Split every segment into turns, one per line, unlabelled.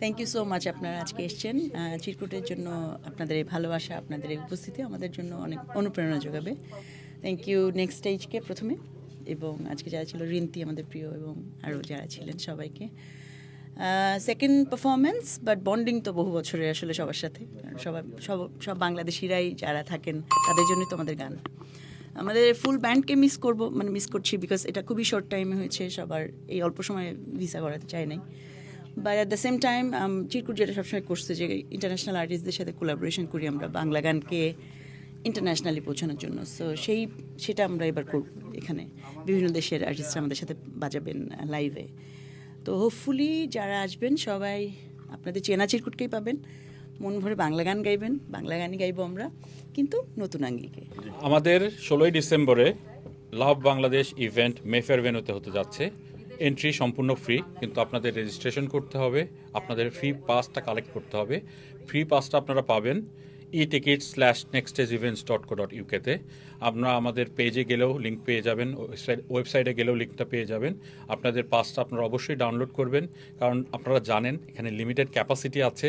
Thank you so much আপনারা আজকে এসছেন। চিরকুটের জন্য আপনাদের এই ভালোবাসা, আপনাদের এই উপস্থিতি আমাদের জন্য অনেক অনুপ্রেরণা যোগাবে। থ্যাংক ইউ নেক্সট স্টেজকে প্রথমে, এবং আজকে যারা ছিল, রিন্তি আমাদের প্রিয় এবং আরও যারা ছিলেন সবাইকে। সেকেন্ড পারফরমেন্স বাট বন্ডিং তো বহু বছরের আসলে সবার সাথে। সবাই, সব সব বাংলাদেশিরাই যারা থাকেন, তাদের জন্যই তো আমাদের গান। আমাদের ফুল ব্যান্ডকে মিস করব মানে মিস করছি বিকজ এটা খুবই শর্ট টাইমে হয়েছে, সবার এই অল্প সময়ে ভিসা করাতে চাই নাই। But at the same time চিরকুট যেটা সবসময় করছে যে ইন্টারন্যাশনাল আর্টিস্টদের সাথে কোলাবোরেশন করি আমরা বাংলা গানকে ইন্টারন্যাশনালি পৌঁছানোর জন্য। সো সেই, সেটা আমরা এবার করব এখানে। বিভিন্ন দেশের আর্টিস্টরা আমাদের সাথে বাজাবেন লাইভে তো হোপফুলি যারা আসবেন, সবাই আপনাদের চেনা চিরকুটকেই পাবেন। মন ভরে বাংলা গান গাইবেন, বাংলা গানই গাইবো আমরা। কিন্তু নতুন আঙ্গিকে।
আমাদের ষোলোই ডিসেম্বরে লাভ বাংলাদেশ ইভেন্ট মেফেয়ার ভেনুতে হতে যাচ্ছে। এন্ট্রি সম্পূর্ণ ফ্রি কিন্তু আপনাদের রেজিস্ট্রেশন করতে হবে, আপনাদের ফ্রি পাসটা কালেক্ট করতে হবে। ফ্রি পাসটা আপনারা পাবেন e ticket slash next edge events dot co dot ইউকেতে আপনারা আমাদের পেজে গেলেও লিঙ্ক পেয়ে যাবেন ওয়েবসাইট গেলেও লিঙ্কটা পেয়ে যাবেন। আপনাদের পাসটা আপনারা অবশ্যই ডাউনলোড করবেন, কারণ আপনারা জানেন, এখানে লিমিটেড ক্যাপাসিটি আছে।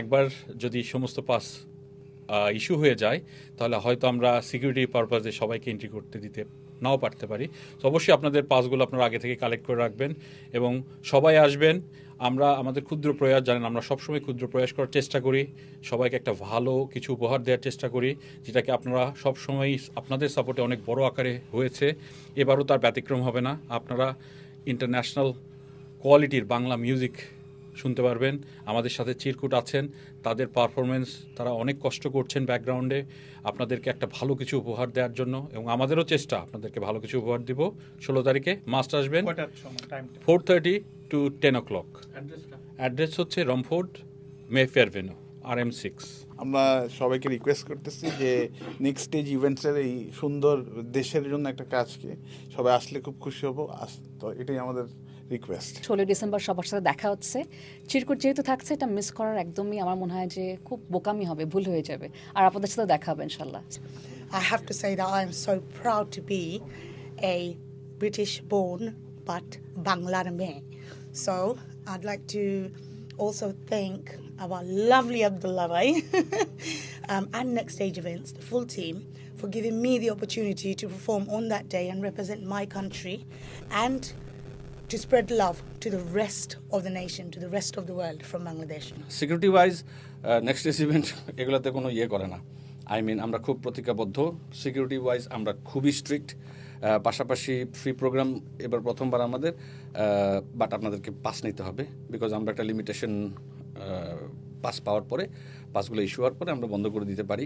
একবার যদি সমস্ত পাস ইস্যু হয়ে যায়, তাহলে হয়তো আমরা সিকিউরিটি পারপাসে সবাইকে এন্ট্রি করতে দিতে নাও পারতে পারি। তো অবশ্যই আপনাদের পাসগুলো আপনারা আগে থেকে কালেক্ট করে রাখবেন এবং সবাই আসবেন। আমরা, আমাদের ক্ষুদ্র প্রয়াস, জানেন আমরা সবসময় ক্ষুদ্র প্রয়াস করার চেষ্টা করি, সবাইকে একটা ভালো কিছু উপহার দেওয়ার চেষ্টা করি, যেটাকে আপনারা সবসময় আপনাদের সাপোর্টে অনেক বড় আকারে হয়েছে। এবারও তার ব্যতিক্রম হবে না। আপনারা ইন্টারন্যাশনাল কোয়ালিটির বাংলা মিউজিক শুনতে পারবেন। আমাদের সাথে চিরকুট আছেন। তাদের পারফরমেন্স তারা অনেক কষ্ট করছেন ব্যাকগ্রাউন্ডে আপনাদেরকে একটা ভালো কিছু উপহার দেওয়ার জন্য এবং আমাদেরও চেষ্টা আপনাদেরকে ভালো কিছু উপহার দিব। ষোলো তারিখে মাস্ট আসবেন।
কয়টার সময়? টাইমটা
four thirty to ten o'clock address হচ্ছে Romford Mayfair venue R M six
আমরা সবাইকে রিকোয়েস্ট করতেছি যে নেক্সট স্টেজ ইভেন্টসের এই সুন্দর দেশের জন্য একটা কাজকে সবাই আসলে খুব খুশি হব। আস তো এটাই আমাদের রিকোয়েস্ট
ষোলোই ডিসেম্বর সবার সাথে দেখা হচ্ছে চিরকুট যেহেতু থাকছে এটা মিস করার একদমই আমার মনে হয় যে খুব বোকামি হবে ভুল হয়ে যাবে আর আপনাদের সাথে দেখা হবে ইনশাল্লাহ
I have to say that I am so proud to be a British born but Banglar me. So I'd like to also thank our lovely Abdullah Bhai um, and Next Stage Events, the full team, for giving me the opportunity to perform on that day and represent my country and to spread love to the rest of the nation, to the rest of the world from Bangladesh.
Security wise next days event এগুলোতে কোনো ইয়ে করে না। I mean আমরা খুব প্রতিজ্ঞাবদ্ধ। Security wise আমরা খুবই স্ট্রিক্ট পাশাপাশি ফ্রি প্রোগ্রাম এবার প্রথমবার আমাদের বাট আপনাদেরকে পাস নিতে হবে। বিকজ আমরা একটা লিমিটেশন পাস পাওয়ার পরে পাসগুলো ইস্যু হওয়ার পরে আমরা বন্ধ করে দিতে পারি।